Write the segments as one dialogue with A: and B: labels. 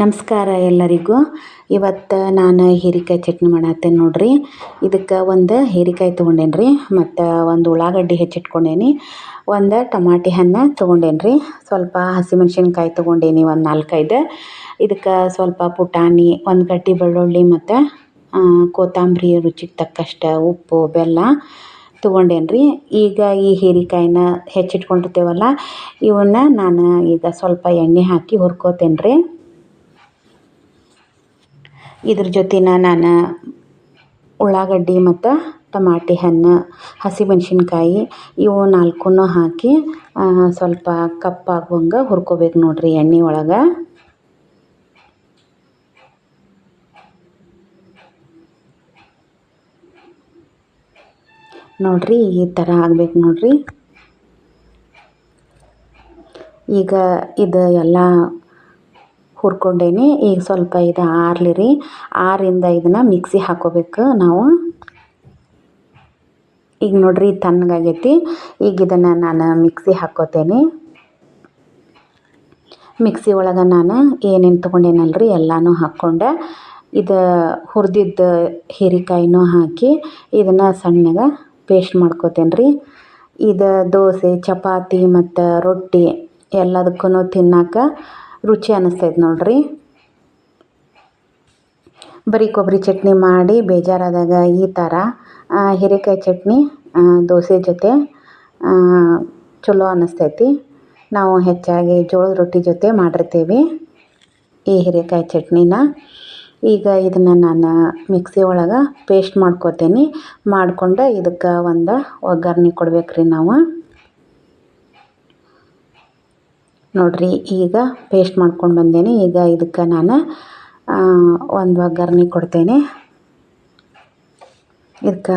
A: ನಮಸ್ಕಾರ ಎಲ್ಲರಿಗೂ. ಇವತ್ತು ನಾನು ಹೀರಿಕಾಯಿ ಚಟ್ನಿ ಮಾಡತ್ತೇನೆ ನೋಡಿರಿ. ಇದಕ್ಕೆ ಒಂದು ಹೀರಿಕಾಯಿ ತೊಗೊಂಡೇನಿ ರೀ ಮತ್ತು ಒಂದು ಉಳ್ಳಾಗಡ್ಡಿ ಹೆಚ್ಚಿಟ್ಕೊಂಡೇನಿ, ಒಂದು ಟಮಾಟಿ ಹಣ್ಣು ತೊಗೊಂಡೇನಿ ರೀ ಸ್ವಲ್ಪ ಹಸಿಮೆಣ್ಸಿನ್ಕಾಯಿ ತೊಗೊಂಡೇನಿ ಒಂದು ನಾಲ್ಕೈದು. ಇದಕ್ಕೆ ಸ್ವಲ್ಪ ಪುಟಾಣಿ, ಒಂದು ಗಟ್ಟಿ ಬೆಳ್ಳುಳ್ಳಿ ಮತ್ತು ಕೊತ್ತಂಬರಿ ರುಚಿಗೆ ತಕ್ಕಷ್ಟು ಉಪ್ಪು, ಬೆಲ್ಲ ತೊಗೊಂಡೇನಿ ರೀ ಈಗ ಈ ಹೀರೆಕಾಯಿನ ಹೆಚ್ಚಿಟ್ಕೊಂಡಿರ್ತೇವಲ್ಲ, ಇವನ್ನ ನಾನು ಈಗ ಸ್ವಲ್ಪ ಎಣ್ಣೆ ಹಾಕಿ ಹುರ್ಕೋತೇನೆ ರೀ ಇದ್ರ ಜೊತೆನ ನಾನು ಉಳ್ಳಾಗಡ್ಡಿ ಮತ್ತು ಟಮಾಟಿ ಹಣ್ಣು ಹಸಿಮೆಣ್ಸಿನ್ಕಾಯಿ ಇವು ನಾಲ್ಕೂ ಹಾಕಿ ಸ್ವಲ್ಪ ಕಪ್ಪಾಗುವಂಗೆ ಹುರ್ಕೋಬೇಕು ನೋಡಿರಿ ಎಣ್ಣೆ ಒಳಗೆ. ನೋಡಿರಿ ಈ ಥರ ಆಗ್ಬೇಕು ನೋಡಿರಿ. ಈಗ ಇದು ಎಲ್ಲ ಹುರ್ಕೊಂಡೇನಿ. ಈಗ ಸ್ವಲ್ಪ ಇದು ಆರ್ಲಿ ರೀ ಆರಿಂದ ಇದನ್ನು ಮಿಕ್ಸಿ ಹಾಕೋಬೇಕು ನಾವು. ಈಗ ನೋಡ್ರಿ ತಣ್ಣಗಾಗೈತಿ. ಈಗ ಇದನ್ನು ನಾನು ಮಿಕ್ಸಿ ಹಾಕೋತೇನೆ. ಮಿಕ್ಸಿ ಒಳಗೆ ನಾನು ಏನೇನು ತೊಗೊಂಡೇನಲ್ಲ ರೀ ಎಲ್ಲನೂ ಹಾಕ್ಕೊಂಡೆ. ಇದು ಹುರಿದಿದ್ದ ಹೀರೆಕಾಯಿನೂ ಹಾಕಿ ಇದನ್ನು ಸಣ್ಣಗೆ ಪೇಸ್ಟ್ ಮಾಡ್ಕೋತೇನೆ ರೀ ಇದು ದೋಸೆ, ಚಪಾತಿ ಮತ್ತು ರೊಟ್ಟಿ ಎಲ್ಲದಕ್ಕೂ ತಿನ್ನಕ್ಕೆ ರುಚಿ ಅನ್ನಿಸ್ತೈತೆ ನೋಡ್ರಿ. ಬರೀ ಕೊಬ್ಬರಿ ಚಟ್ನಿ ಮಾಡಿ ಬೇಜಾರಾದಾಗ ಈ ಥರ ಹೀರೆಕಾಯಿ ಚಟ್ನಿ ದೋಸೆ ಜೊತೆ ಚಲೋ ಅನ್ನಿಸ್ತೈತಿ ನಾವು ಹೆಚ್ಚಾಗಿ ಜೋಳದ ರೊಟ್ಟಿ ಜೊತೆ ಮಾಡಿರ್ತೀವಿ ಈ ಹೀರೆಕಾಯಿ ಚಟ್ನಿನ. ಈಗ ಇದನ್ನು ನಾನು ಮಿಕ್ಸಿ ಒಳಗೆ ಪೇಸ್ಟ್ ಮಾಡ್ಕೋತೀನಿ. ಮಾಡಿಕೊಂಡು ಇದಕ್ಕೆ ಒಂದು ಒಗ್ಗರ್ಣೆ ಕೊಡ್ಬೇಕು ರೀ ನಾವು. ನೋಡಿರಿ, ಈಗ ಪೇಸ್ಟ್ ಮಾಡ್ಕೊಂಡು ಬಂದೇನೆ. ಈಗ ಇದಕ್ಕೆ ನಾನು ಒಂದು ಒಗ್ಗರಣೆ ಕೊಡ್ತೇನೆ. ಇದಕ್ಕೆ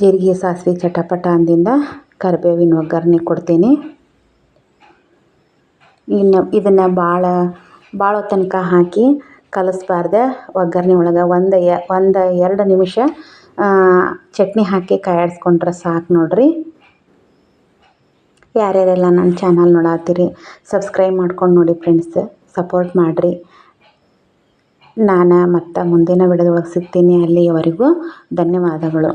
A: ಜೀರಿಗೆ, ಸಾಸಿವೆ, ಚಟಪಟ ಅಂದಿಂದ ಕರಿಬೇವಿನ ಒಗ್ಗರಣೆ ಕೊಡ್ತೀನಿ. ಇನ್ನು ಇದನ್ನು ಭಾಳ ಭಾಳ ತನಕ ಹಾಕಿ ಕಲಿಸ್ಬಾರ್ದೆ ಒಗ್ಗರಣೆ ಒಳಗೆ. ಒಂದು ಎ ಒಂದು ಎರಡು ನಿಮಿಷ ಚಟ್ನಿ ಹಾಕಿ ಕಾಯಾಡಿಸ್ಕೊಂಡ್ರೆ ಸಾಕು ನೋಡಿರಿ. ಯಾರ್ಯಾರೆಲ್ಲ ನನ್ನ ಚಾನಲ್ ನೋಡತ್ತೀರಿ ಸಬ್ಸ್ಕ್ರೈಬ್ ಮಾಡ್ಕೊಂಡು ನೋಡಿ ಫ್ರೆಂಡ್ಸ್ ಸಪೋರ್ಟ್ ಮಾಡಿರಿ. ನಾನು ಮತ್ತು ಮುಂದಿನ ವಿಡಿಯೋದೊಳಗೆ ಸಿಗ್ತೀನಿ ಅಲ್ಲಿಯವರೆಗೂ ಧನ್ಯವಾದಗಳು.